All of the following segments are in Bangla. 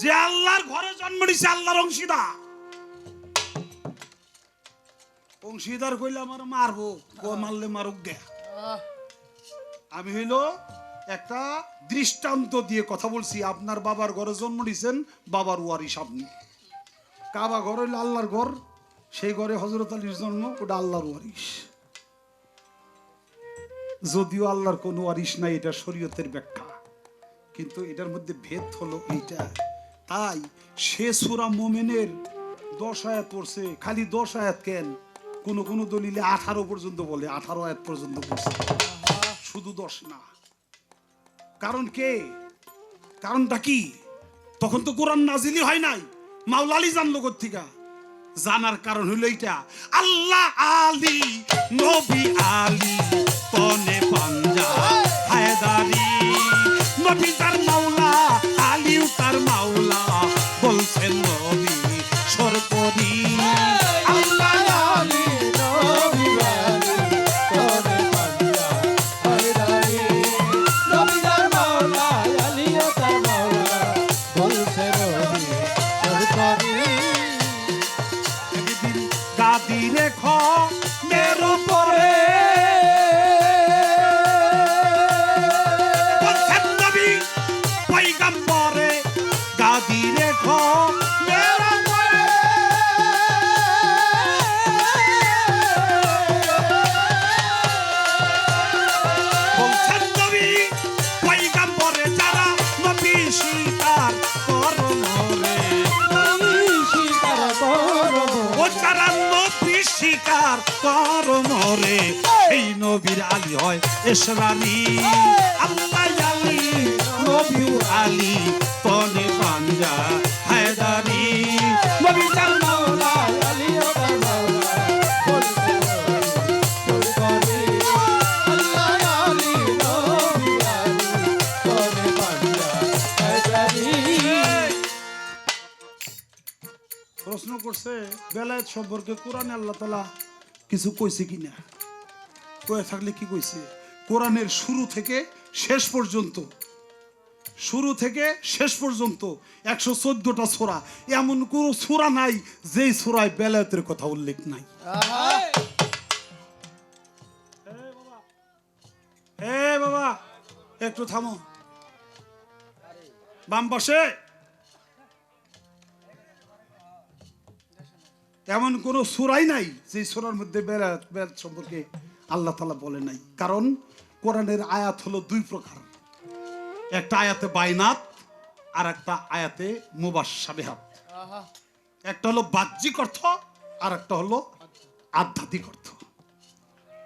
যে আল্লাহর ঘরে জন্ম নিছে, আল্লাহর অংশীদার। অংশীদার কইলে আমার মারবো, ও মারলে মারুক গে। আমি হইল একটা দৃষ্টান্ত দিয়ে কথা বলছি, আপনার বাবার ঘরে জন্ম নিছেন, বাবার ওয়ারিস আপনি কাবা ঘর হইল আল্লাহর ঘর, সেই ঘরে হজরত আলীর জন্ম, ওটা আল্লাহর ওয়ারিস যদিও আল্লাহর কোনো ওয়ারিস নাই, এটা শরীয়তের ব্যাখ্যা। কিন্তু এটার মধ্যে ভেদ হলো এইটা। তাই সে সুরা মোমেনের দশ আয়াত পড়ছে, খালি দশ আয়াত কেন? কোন কোন দলিলে আঠারো পর্যন্ত বলে, আঠারো আয়াত পর্যন্ত পড়ছে। শুধু দশ না। কারণ কে? কারণটা কি? তখন তো কোরআন নাজিলি হয় নাই। মাওলালি জানলো কোথেকা জানার কারণ হলো এইটা। আল্লাহ আলী নবী স্বীকার করমরে ও যারা নবী স্বীকার করমরে এই। নবীর আলী হয় এসরানি। আল্লাহ আলী নবী আলী। করছে বেলায়েত সম্পর্কে কোরআনে আল্লাহ তালা কিছু কইছে কিনা? কয়ে থাকলে কি কইছে? কোরআনের শুরু থেকে শেষ পর্যন্ত, শুরু থেকে শেষ পর্যন্ত একশো চোদ্দটা সোরা, এমন কোনো সোরা নাই যেই সোরায় বেলায়েতের কথা উল্লেখ নাই। এ বাবা, একটু থামো। বাম পাশে। এমন কোনো সুরাই নাই যে সুরার মধ্যে বেলাত বেলাত সম্পর্কে আল্লাহ তালা বলে নাই। কারণ কোরআনের আয়াত হলো দুই প্রকার। একটা আয়াতে বাইনাত আর একটা আয়াতে মুবাসাবেহাত একটা হলো বাহ্যিক অর্থ আর একটা হলো আধ্যাত্মিক অর্থ।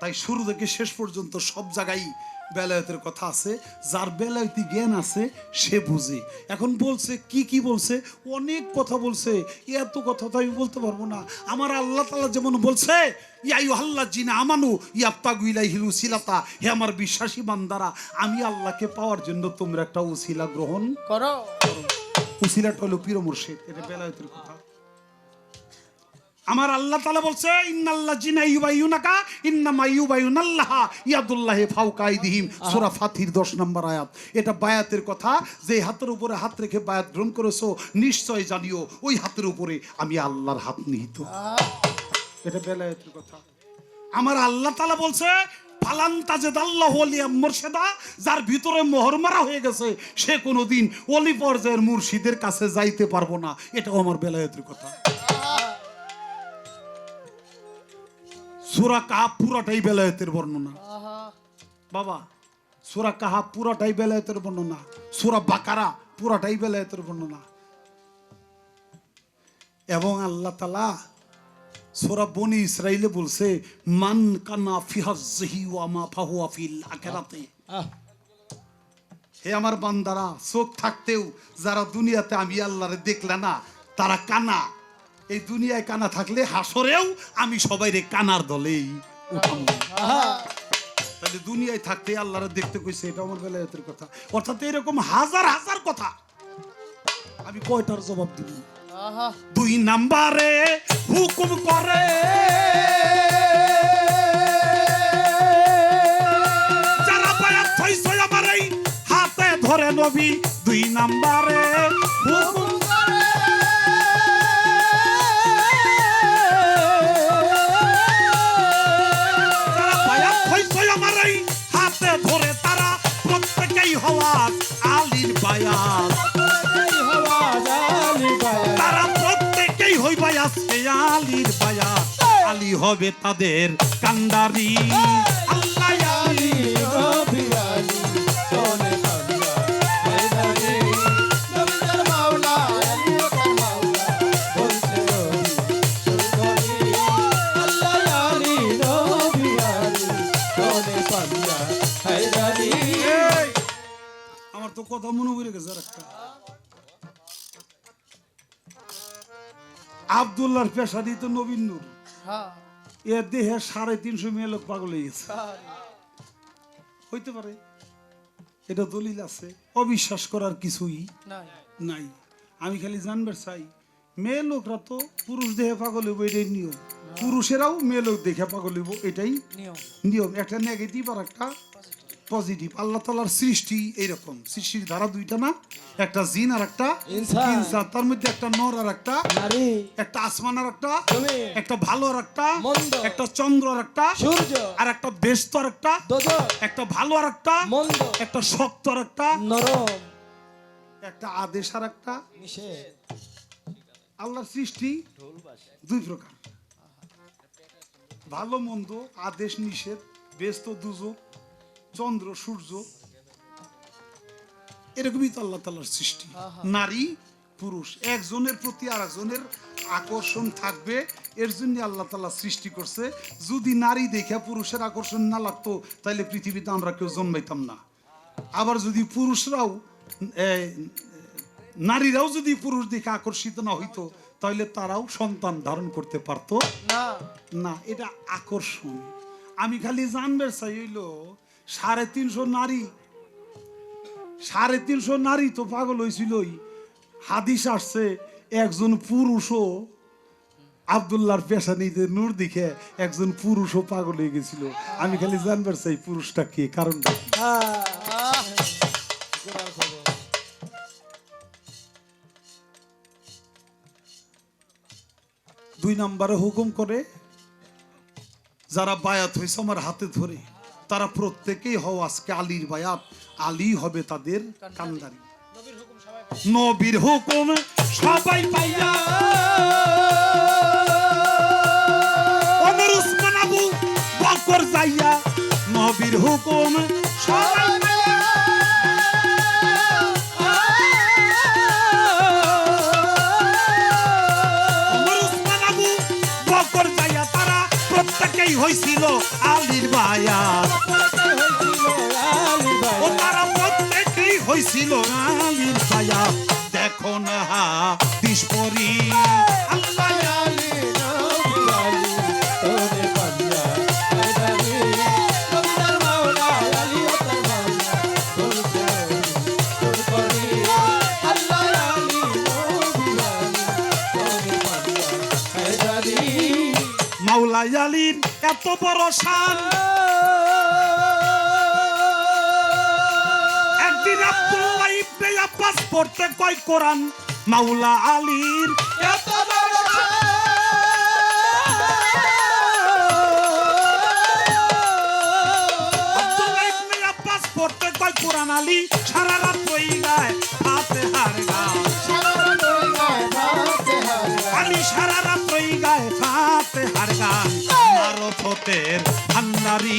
তাই শুরু থেকে শেষ পর্যন্ত সব জায়গায় বেলায়তের কথা আছে যার বেলায়তি জ্ঞান আছে সে বুঝে। এখন বলছে কি কি বলছে? অনেক কথা বলছে। এত কথা তো আমি বলতে পারব না। আমার আল্লাহ তালা যেমন বলছে ইয়াই আল্লাহ জিনা আমানু ইয়াপ্তাগু ইলাইহিল উসিলাতা হে আমার বিশ্বাসী বান্দারা আমি আল্লাহকে পাওয়ার জন্য তোমরা একটা উসিলা গ্রহণ করো। উসিলাটা হলো পীর মুর্শিদ এটা বেলায়তের কথা। আমার আল্লাহ তালা বলছে ইন্নাল্লাহ জিনা ইউবাইউনাকা ইন্নামা ইউবাইউনাল্লাহ ইয়াদুল্লাহি ফাওকা আইদিহিম সূরা ফাতির 10 নম্বর আয়াত। এটা বায়াতের কথা যে হাতের উপরে হাত রেখে বায়াত গ্রহণ করেছ নিশ্চয় জানিও ওই হাতের উপরে আমি আল্লাহর হাত নিহিত। এটা বেলায়েতের কথা। আমার আল্লাহ তালা বলছে মুর্শেদা যার ভিতরে মোহর মারা হয়ে গেছে সে কোনোদিন অলি পর্যায়ের মুর্শিদের কাছে যাইতে পারব না। এটাও আমার বেলায়েতের কথা। সুরা কাহা পুরাটাই বেলায়েতের বর্ণনা। বাবা সুরা কাহা পুরাটাই বেলায়েতের বর্ণনা। সুরা বাকারা পুরাটাই বেলায়েতের বর্ণনা। এবং আল্লাহ তালা সোরা বনি ইসরাইলে বলছে মান কানা ফিহাজি ওয়ামা ফাহুয়া ফিল আখিরাতে। হে আমার বান্দারা চোখ থাকতেও যারা দুনিয়াতে আমি আল্লাহরে দেখলে না তারা কানা। এই দুনিয়ায় কানা থাকলে হাসরেও আমি সবাই রে কানার দলেই। উঠাবো। তাহলে দুনিয়ায় থাকতে আল্লাহরে দেখতে কইছে এটা আমার বেলায়েতের কথা। অর্থাৎ এরকম হাজার হাজার কথা। আমি কয়টার জবাব দিব? আহা। দুই নাম্বারে হুকুম করে। যারা বায়াত হইছে আমার এই হাতে ধরে নবী দুই নাম্বারে হুকুম এই হওয়াজ আলীর বায়াত তারা প্রত্যেকেই হইবাই আছে আলীর বায়াত আলী হবে তাদের কান্ডারি। কথা মনে পড়ে গেছে একটা আবদুল্লাহর পেশাদি তো নবীন নূর হ্যাঁ। এর দেহে সাড়ে তিনশো মেয়ে লোক পাগল হয়ে গেছে। হইতে পারে। এটা দলিল আছে। অবিশ্বাস করার কিছুই নাই। নাই। আমি খালি জানবার চাই মেয়ে লোকরা তো পুরুষ দেহে পাগল হইব এটাই নিয়ম। পুরুষেরাও মেয়ে লোক দেখে পাগল হইব এটাই নিয়ম। নিয়ম। একটা নেগেটিভ আর একটা পজিটিভ আল্লাহ তালার সৃষ্টি এইরকম সৃষ্টির ধারা দুইটা না একটা জিন আর একটা ইনসান। তার মধ্যে একটা নর আর একটা একটা আসমান আর একটা একটা ভালো আর একটা একটা চন্দ্র আর একটা সূর্য আর একটা ব্যস্ত আর একটা একটা ভালো আর একটা একটা শক্ত আর একটা নরম একটা আদেশ আর একটা আল্লাহর সৃষ্টি দুই প্রকার ভালো মন্দ আদেশ নিষেধ ব্যস্ত দুযোগ চন্দ্র সূর্য এরকমই তো আল্লাহ তালার সৃষ্টি। নারী পুরুষ একজনের প্রতি আর একজনের আকর্ষণ থাকবে এর জন্য আল্লাহ তালা সৃষ্টি করছে। যদি নারী দেখে পুরুষের আকর্ষণ না লাগতো তাহলে পৃথিবীতে আমরা কেউ জন্মাইতাম না। আবার যদি পুরুষরাও নারীরাও যদি পুরুষ দেখে আকর্ষিত না হইতো তাহলে তারাও সন্তান ধারণ করতে পারতো। না। না এটা আকর্ষণ। আমি খালি জানবে চাই হইল সাড়ে তিনশো নারী। সাড়ে তিনশো নারী তো পাগল হয়েছিলই হাদিস আসছে, একজন পুরুষও আবদুল্লাহর পেশানিতে নূর দিকে একজন পুরুষও পাগল হয়ে গেছিল। আমি খালি জানবার চাই পুরুষটা কে, কারণটা কি? আহ দুই নম্বরে হুকুম করে, যারা বায়াত হয়েছে আমার হাতে ধরে। তারা প্রত্যেকেই হও আজকে আলীর বায়াত। আলী হবে তাদের কান্দারি। নবীর হুকুম সবাই পাইয়া। ওমর উসমান বকর যাইয়া নবীর হুকুম সবাই প্রত্যেকেই হয়েছিল আলির বায়াত ও তারা প্রত্যেকেই হয়েছিল আলির ছায়া দেখো না হা দিশপরি আল্লাহ এত বড় শান একদিন আব্দুল্লাহ ইবনে আব্বাস পড়তে কয় কোরআন? মাওলা আলীর। আব্বাস পড়তে কয় সারা রাত হাতে হার গায় মারফতের ভান্ডারি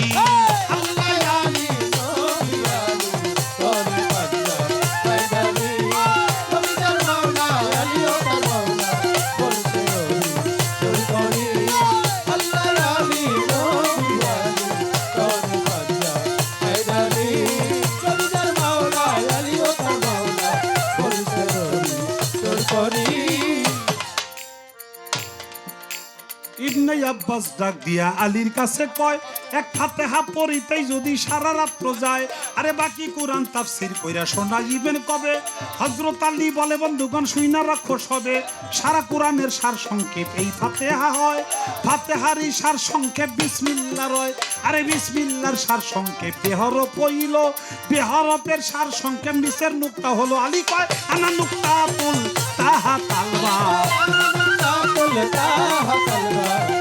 আব্বাস ডাক দিয়া আলীর কাছে কয়, এক হাতে হাত পড়িতেই যদি সারা রাত্র যায়, আরে বাকি কোরআন তাফসির কইরা শোনাইবেন কবে? হযরত আলী বলে, বন্ধুগণ, শুইনা রাখো সবে সারা কোরআনের সার সংক্ষেপ এই ফাতেহা হয়। ফাতেহারই সার সংক্ষেপ বিসমিল্লাহ রয়। আরে বিসমিল্লার সার সংক্ষেপ বেহর পইল, বেহরতের সার সংক্ষেপ নিচের নুক্তা হলো আলী কয়, আনা নুক্তা তুল তাহা তালবা তালবা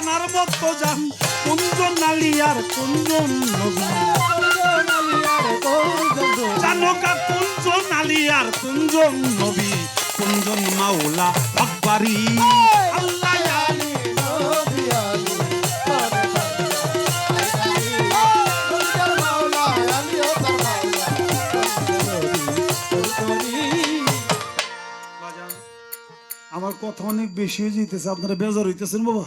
জানার মতো জান, কুঞ্জন নালিয়ার কুঞ্জন নবী জানকা কুঞ্জন আলিয়ার কুঞ্জন নবী কুঞ্জন মাওলা আকবারি। আমার কথা অনেক বেশি হয়ে যেতেছে আপনারা বেজার হইতেছেন বাবা।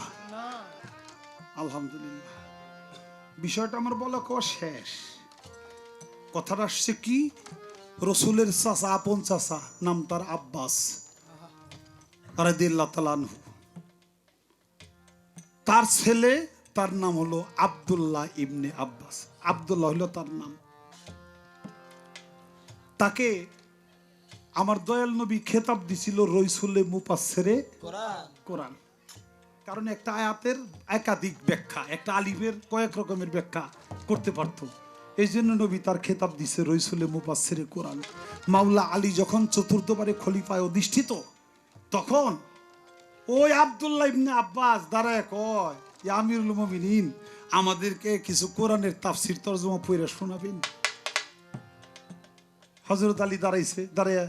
আলহামদুলিল্লাহ। বিষয়টা আমার বলা কওয়া শেষ। কথাটা আসছে কি? রসুলের চাচা আপন চাচা নাম তার আব্বাস তাআলা তার ছেলে তার নাম হলো আব্দুল্লাহ ইবনে আব্বাস। আব্দুল্লাহ হলো তার নাম। তাকে আমার দয়াল নবী খেতাব দিছিল রইসুলে মুপাসেরে কোরআন। কারণ একটা আয়াতের একাধিক ব্যাখ্যা, একটা আলিফের কয়েক রকমের ব্যাখ্যা করতে পারত। এই জন্য নবী তার খেতাব দিছে রইসুলে মুপাসেরে কোরআন। মাওলা আলী যখন চতুর্থবারে খলিফায় অধিষ্ঠিত, তখন ওই আব্দুল্লাহ ইবনে আব্বাস দাঁড়ায় কয় আমিরুল মুমিনিন, আমাদেরকে কিছু কোরআনের তাফসির তর্জমা পড়ে শোনাবেন। হজরত আলী দাঁড়াইছে দাঁড়ায়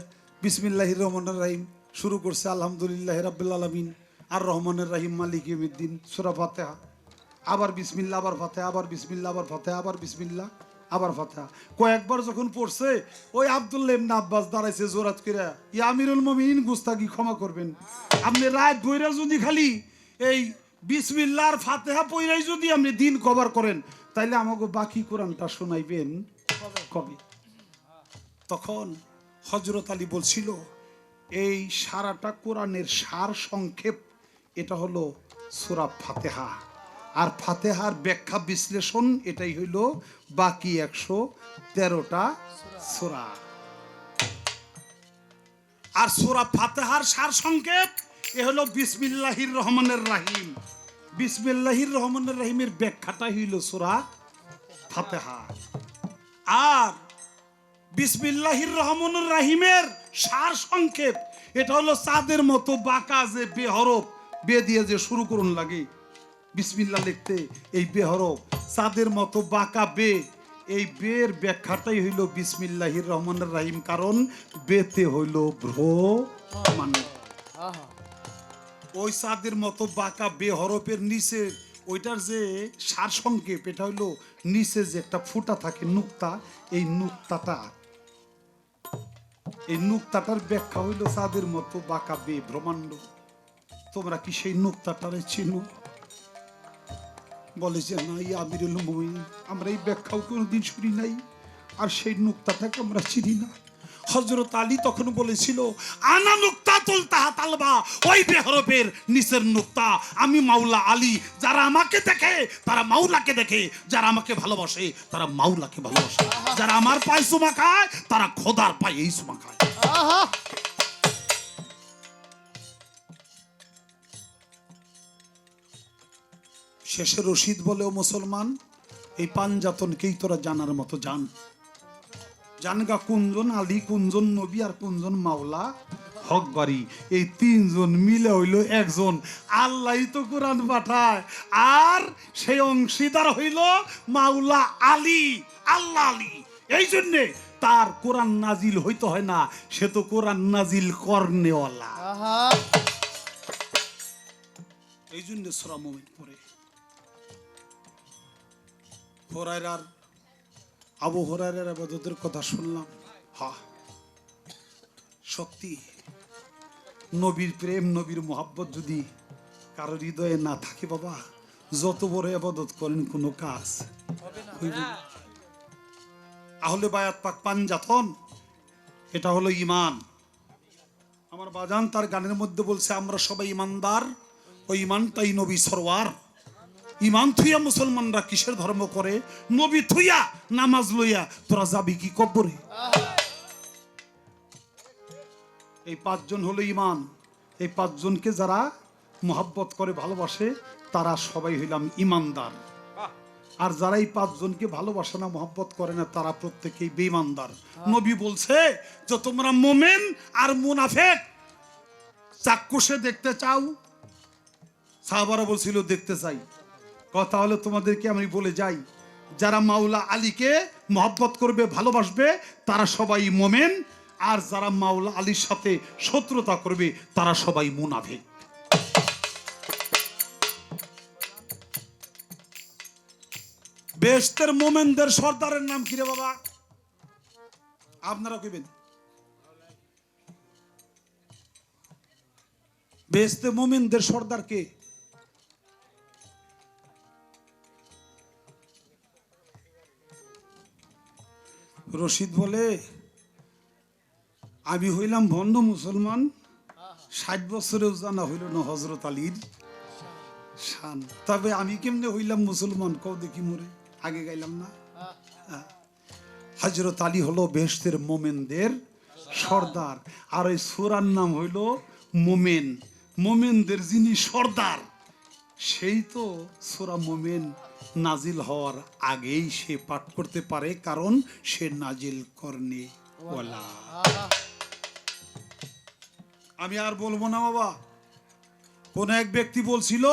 বিসমিল্লাহ রহমান রাহিম শুরু করছে, আলহামদুলিল্লাহ রাব্বিল আলামিন। আর রহমানের রাহিম মালিক ইয়মিদ্দিন সূরা ফাতিহা। আবার বিসমিল্লা আবার ফাতিহা, আবার বিসমিল্লাহ, আবার ফাতিহা, আবার বিসমিল্লাহ, আবার ফাতিহা। কয়েকবার যখন পড়ছে, ওই আব্দুল্লাহ ইবনে আব্বাস দাঁড়াইছে জোরাত করে, ইয়া আমিরুল মমিন গুস্তাগি ক্ষমা করবেন। আপনি রাত বইরা যদি খালি এই বিসমিল্লাহর ফাতিহা পইরাই যদি আপনি দিন কভার করেন, তাইলে আমাকে বাকি কোরআনটা শোনাইবেন কবে? তখন হজরত আলী বলছিল, এই সারাটা কোরআনের সার সংক্ষেপ এটা হলো সুরা ফাতেহা। আর ফাতেহার ব্যাখ্যা বিশ্লেষণ এটাই হইল বাকি একশো তেরোটা সুরা। আর সুরা ফাতেহার সার সংক্ষেপ এ হলো বিসমিল্লাহির রহমানের রাহিম। বিসমিল্লাহির রহমানের রাহিমের ব্যাখ্যাটা হইল সুরা ফাতেহা। আর বিসমিল্লাহির রহমানুর রাহিমের সার সংক্ষেপ এটা হলো চাঁদের মতো বাঁকা যে বেহরফ বে দিয়ে যে শুরু করুন লাগে। বিসমিল্লাহ লিখতে, এই বেহরফ চাঁদের মতো বাঁকা বে। এই বের ব্যাখ্যাটাই হইল বিসমিল্লাহির রহমান রাহিম, কারণ বেতে হইল ভ্রো মানে ওই চাঁদের মতো বাঁকা বে হরফের নিচে, ওইটার যে সার সংক্ষেপ এটা হইল নিচে যে একটা ফুটা থাকে, নুক্তা, এই নুক্তাটা। এই নুক্তাটার ব্যাখ্যা হইল চাঁদের মতো বাঁকা বে ব্রহ্মাণ্ড। তোমরা কি সেই নুক্তাটারে চিনো? বলে যে না এই আমিরুল মুমিন আমরা এই ব্যাখ্যাও কোনোদিন শুনি নাই। আর সেই নুক্তাটাকে আমরা চিনি না। হজরত আলী তখন বলেছিল, আনা নুক্তা তাহা তালবা, ওই বেহরফের নিচের নুক্তা। আমি মাওলা আলী, যারা আমাকে দেখে, তারা মাওলাকে দেখে। যারা আমাকে ভালোবাসে, তারা মাওলাকে ভালোবাসে। যারা আমার পায়ে সুমা খায়, তারা খোদার পায়ে এই চুমা খায়। শেষে রশিদ বলেও মুসলমান এই পাঞ্জাতনকেই তোরা জানার মতো জান? জানগা কুঞ্জন আলী কুঞ্জন নবী আর কুঞ্জন মাওলা। হকবাড়ি এই তিনজন মিলে হইল একজন। আল্লাহ তো কোরআন পাঠায় আর সেই অংশীদার হইল মাওলা আলী আল্লাহ আলী। এই জন্যে তার কোরআন নাজিল হইতে হয় না সে তো কোরআন নাজিল করনেওয়ালা। এই জন্য শ্রম পড়ে। হোরাইরার আবু হোরাইরার আবাদতের কথা শুনলাম। হা সত্যি নবীর প্রেম নবীর মোহাব্বত যদি কারোর হৃদয়ে না থাকে বাবা যত বড় আবাদত করেন কোনো কাজ। আহলে বায়াত পাক পাঞ্জাতন এটা হলো ইমান। আমার বাজান তার গানের মধ্যে বলছে আমরা সবাই ইমানদার ওই ইমানটাই নবী সরওয়ার। ইমান থুইয়া মুসলমানরা কিসের ধর্ম করে? নবী থুইয়া, নামাজ লইয়া? তোরা যাবি কি কব্বরে এই পাঁচজন হলো ইমান। এই পাঁচজনকে যারা মোহাব্বত করে, ভালোবাসে, তারা সবাই হইলাম ইমানদার। আর যারা এই পাঁচজনকে ভালোবাসে না, মোহাব্বত করে না, তারা প্রত্যেকেই বেঈমানদার। নবী বলছে যে, তোমরা মোমেন আর মুনাফেক। চাক্ষুষে দেখতে চাও? সাহাবারা বলছিল, দেখতে চাই। কথা হলো তোমাদেরকে আমি বলে যাই, যারা মাওলা আলীকে মহব্বত করবে, ভালোবাসবে, তারা সবাই মোমেন। আর যারা মাওলা আলীর সাথে শত্রুতা করবে, তারা সবাই মুনাফেক। বেস্তের মোমেনদের সর্দারের নাম কি রে বাবা? আপনারা কইবেন। বেস্তে মোমেনদের সর্দার কে? রশিদ বলে, আমি হইলাম ভণ্ড মুসলমান। ষাট বছরেও জানা হইল না হজরত আলীর শান। তবে আমি কেমনে হইলাম মুসলমান? কও দেখি মোরে, আগে গাইলাম না। হজরত আলী হলো বেহেশতের মোমেনদের সর্দার। আর ওই সুরার নাম হইল মোমেন। মোমেনদের যিনি সর্দার সেই তো সুরা মোমেন নাজিল হওয়ার আগেই সে পাঠ করতে পারে, কারণ সে নাজিল করনে। ওয়ালা। আমি আর বলব না বাবা। কোন এক ব্যক্তি বলছিল,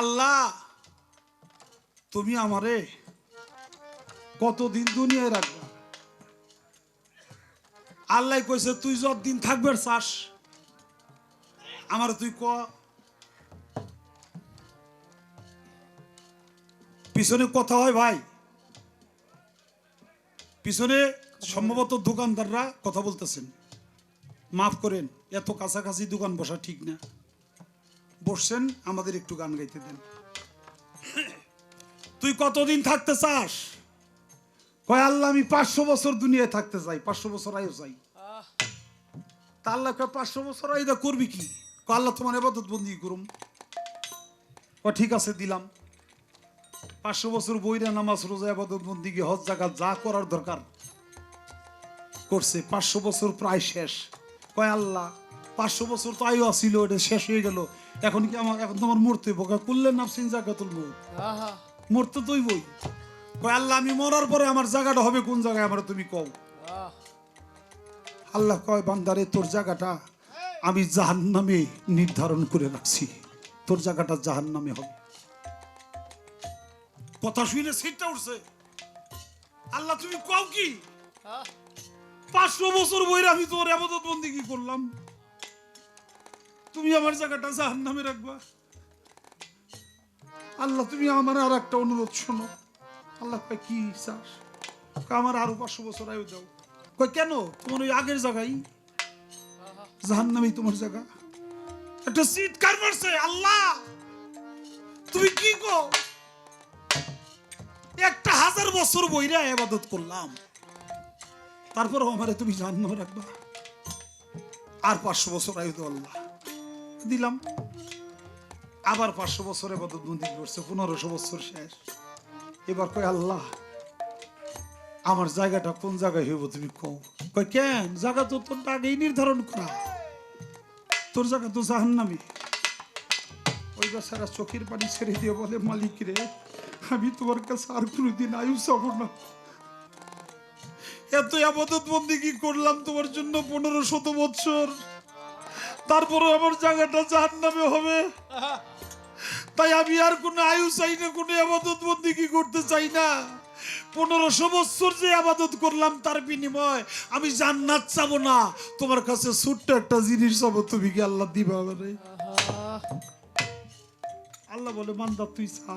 আল্লাহ, তুমি আমারে কতদিন দুনিয়ায় রাখবা? আল্লাহ কইছে, তুই যতদিন থাকবে চাস আমার তুই ক। পিছনে কথা হয় ভাই। পিছনে সম্ভবত দোকানদাররা কথা বলতেছেন। মাফ করেন, এত কাছাকাছি দোকান বসা ঠিক না। বসছেন, আমাদের একটু গান গাইতে দেন। তুই কতদিন থাকতে চাস? কয় আল্লাহ, আমি পাঁচশো বছর দুনিয়ায় থাকতে চাই, পাঁচশো বছর আয়ু চাই। তা আল্লাহ কয়, পাঁচশো বছর আয়ুদা করবি কি? আল্লাহ তোমার এবাদত বন্দি করুম। ও ঠিক আছে দিলাম। পাঁচশো বছর বইরা নামাজ রোজা আবাদত বন্দি হজ জায়গা যা করার দরকার করছে পাঁচশো বছর প্রায় শেষ। কয় আল্লাহ পাঁচশো বছর তো আয়ু আসিল এটা শেষ হয়ে গেল। এখন কি আমার এখন তোমার মরতে বোকা করলেন নাফসিন মৌত আহা। মরতে তুই বই কয় আল্লাহ আমি মরার পরে আমার জায়গাটা হবে কোন জায়গায় আমার তুমি কও। আল্লাহ কয় বান্দারে তোর জায়গাটা আমি জাহান নামে নির্ধারণ করে রাখছি। তোর জায়গাটা জাহান নামে হবে। কথা শুনে সিটটা উঠছে। আল্লাহ তুমি কও কি? পাঁচশো বছর বইরে আমি তোর আবাদত বন্দি কি করলাম? তুমি আমার জায়গাটা জাহান নামে রাখবা। আল্লাহ তুমি আমার আর একটা অনুরোধ শোনো। আল্লাহ কি চাস? আমার আরও পাঁচশো বছর আয়ু দাও। কয় কেন? তোমার ওই আগের জায়গায় জাহান তোমার জায়গা। একটা আল্লাহ! তুমি কি গো? একটা হাজার বছর বইরা করলাম। আমারে তুমি রাখবা? আর পাঁচশো বছর আয়ু আল্লাহ। দিলাম। আবার পাঁচশো বছর এবাদত বন্দি করছে, পনেরোশো বছর শেষ। এবার কয়, আল্লাহ, আমার জায়গাটা কোন জায়গায় হইব তুমি কও? কয়, কেন? জায়গা তো তোর আগেই নির্ধারণ করা। তোর জায়গা তো জাহান্নামি। ওই বেচারা চোখের পানি ছেড়ে দিয়ে বলে, মালিক রে, আমি তোমার কাছে আর কোনোদিন আয়ু চাবো না। এত আবাদত বন্দি কি করলাম তোমার জন্য পনেরো শত বছর তারপরে আমার জায়গাটা জাহান নামে হবে। তাই আমি আর কোনো আয়ু চাই না, কোনো আবাদত বন্দি কি করতে চাই না। পনেরোশো বছর যে আবাদত করলাম, তার বিনিময় আমি জান্নাত চাবো না। তোমার কাছে ছোট্ট একটা জিনিস চাবো, তুমি কি আল্লাহ দিবা আহা আল্লাহ বলে, বান্দা, তুই চা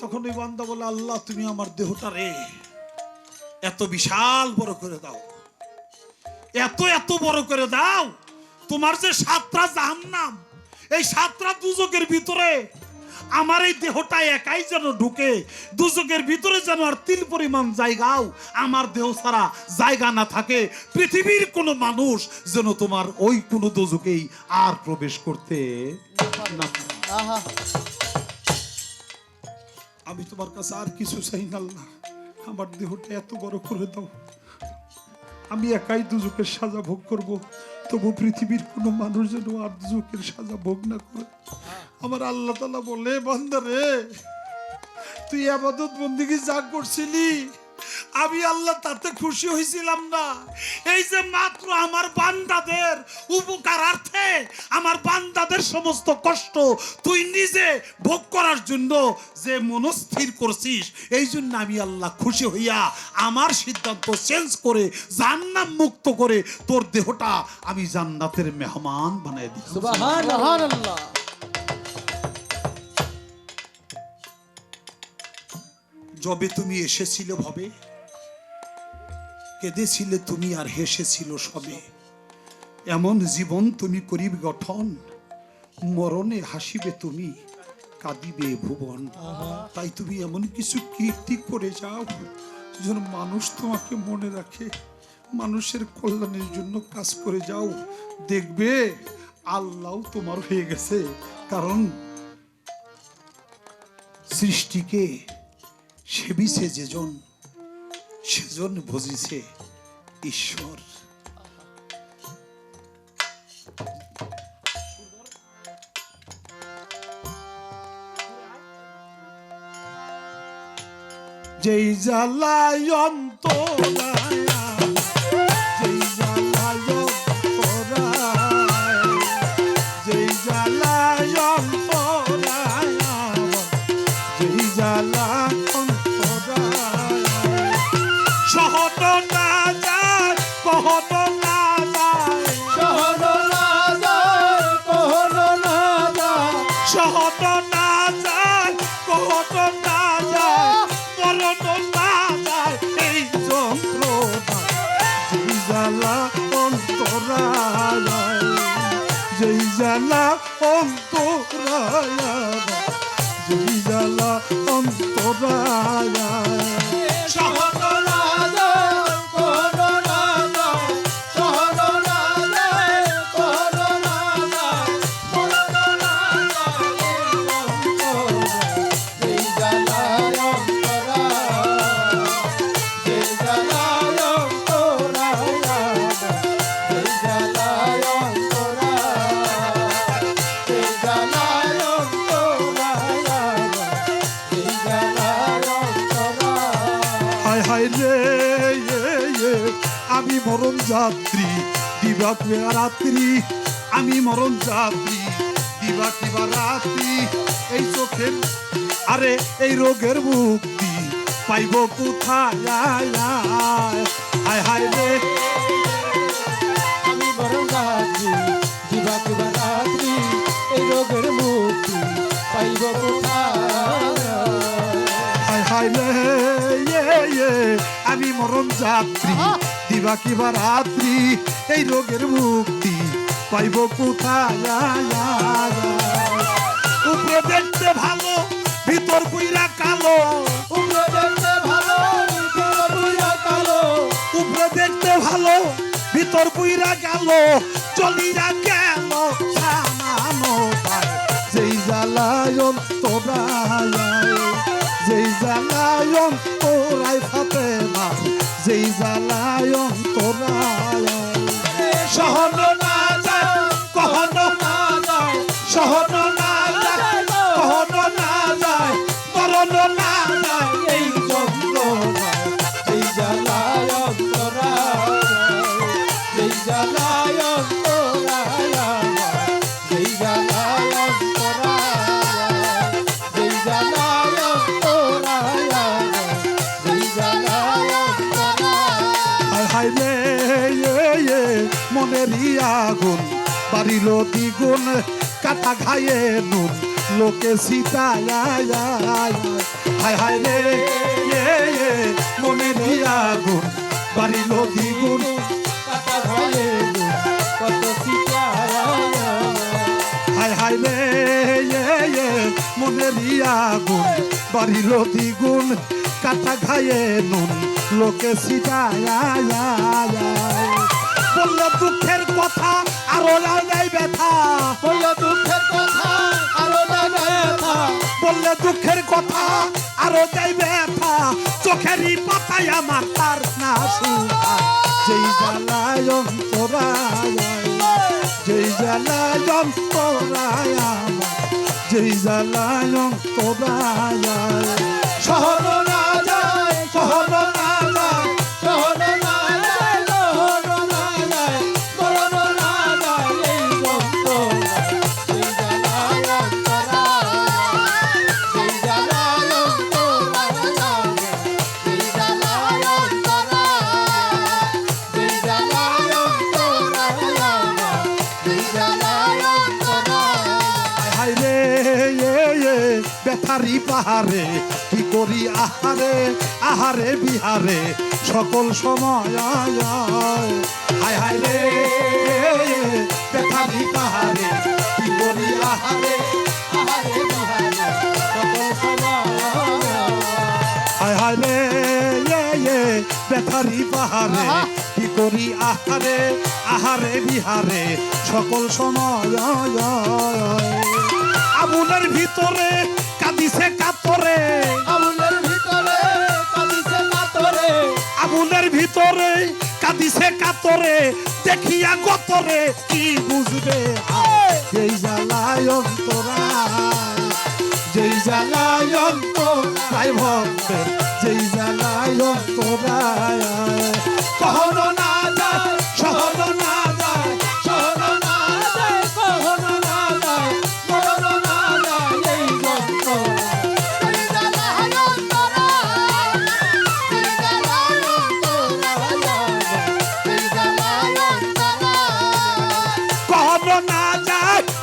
তখন ওই বান্দা বলে, আল্লাহ, তুমি আমার দেহটা রে, এত বিশাল বড় করে দাও। এত এত বড় করে দাও। তোমার যে সাতটা জাহান্নাম, এই সাতটা দুজকের ভিতরে আমার এই দেহটা একাই যেন ঢুকে দুজকের ভিতরে যেন আর তিল পরিমাণ জায়গাও আমার দেহ ছাড়া জায়গা না থাকে। পৃথিবীর কোনো মানুষ যেন তোমার ওই কোনো দুজকেই আর প্রবেশ করতে না আমি তোমার কাছে আর কিছু চাই না আল্লাহ। আমার দেহটা এত বড় করে দাও। আমি একাই দুজকের সাজা ভোগ করব তবু পৃথিবীর কোনো মানুষ যেন আর দুজকের সাজা ভোগ না করে। আমার আল্লাহ তালা বলে বান্দারে তুই আবাদত বন্দিকে যা করছিলি, আমি আল্লাহ তাতে খুশি হয়েছিলাম না। এই যে মাত্র আমার বান্দাদের উপকারার্থে, আমার বান্দাদের সমস্ত কষ্ট তুই নিজে ভোগ করার জন্য যে মনস্থির করছিস, এই জন্য আমি আল্লাহ খুশি হইয়া আমার সিদ্ধান্ত চেঞ্জ করে, জান্নাত মুক্ত করে তোর দেহটা আমি জান্নাতের মেহমান বানাই দিই যবে তুমি এসেছিলে ভবে, কেঁদেছিলে তুমি আর হেসেছিল সবে। এমন জীবন তুমি করিবে গঠন, মরণে হাসিবে তুমি, কাঁদিবে ভুবন। তাই তুমি এমন কিছু কীর্তি করে যাও, যেন মানুষ তোমাকে মনে রাখে। মানুষের কল্যাণের জন্য কাজ করে যাও। দেখবে, আল্লাহ তোমার হয়ে গেছে, কারণ সৃষ্টিকে সেবিছে যেজন সেজন ভজিছে ঈশ্বর। যেই জ্বালায় অন্তরায় যাত্রী দিবা কিবা রাত্রি, আমি মরণ যাত্রী। দিবা কিবা রাত্রি, এই চোখের, আরে এই রোগের মুক্তি পাইব কোথায়? হায় হায় রে। আমি বরং রাত্রি দিবা কিবা রাত্রি, এই রোগের মুক্তি পাইব কোথায়? হায় হায় রে আমি মরণ যাত্রী। দিবা কিবা রাত্রি? এই রোগের মুক্তি পাইব কোথায়। উপরে দেখতে ভালো ভিতর কইরা কালো। উপরে দেখতে ভালো ভিতর বুইরা কালো। উপরে দেখতে ভালো ভিতর পুইরা গেল। চলিরা গেল সামানো। যেই জ্বালায়ন তোরায় জ্বালায়ন মনেরই আগুন বাড়িল দ্বিগুণ কাটা ঘায়ে নুন লোকে সীতায় হায় হায় রে এ, মনেরই আগুন বাড়িল দ্বিগুণ কাটা ঘরে কত সিতারা হায় হায় রে এ, মনেরই আগুন বাড়িল দ্বিগুণ কাটা ঘায়ে নুন লোকে সীতায় বলল দুঃখের কথা আর ওলা নাই ব্যথা। বলল দুঃখের কথা আর ওলা নাই ব্যথা। বললে দুঃখের কথা আর ওটাই ব্যথা। চোখেরই পাতায় আমার তার না সুখা যেই জ্বালায় অন্তরায় যেই জ্বালায় অন্তরায় যেই জ্বালায় অন্তরায়। শহর না যায় শহর না যায়। আহারে আহারে বিহারে, সকল সময় আয়। হায় হায় রে এ এ কি করি আহারে আহারে বিহারে, সকল সময় হায় হায় রে বেথারি পাহাড়ে কি করি আহারে আহারে বিহারে, সকল সময় আয়। ভিতরে ভিতরে কাঁদিছে কাতরে দেখিয়া গতরে কি বুঝবে? যেই জ্বালায় অন্তরায় যেই জ্বালায় অন্তরায় ভক্তের যেই জ্বালায় অন্তরায় কহন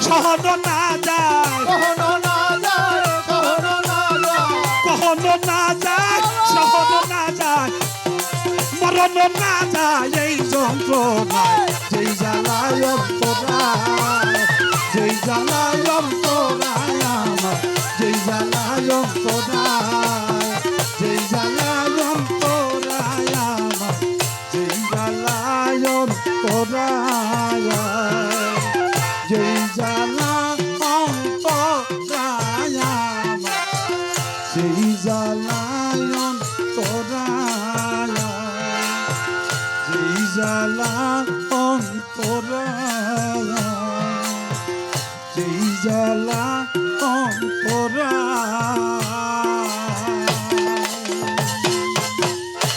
সহন না যায়। সহন না যায় সহন না যায়। কহন না যায় সহন না যায়। মরণ না যায় এই যন্ত্রণায়। যেই জ্বালায় অন্তরায় যেই জ্বালায় অন্তরায়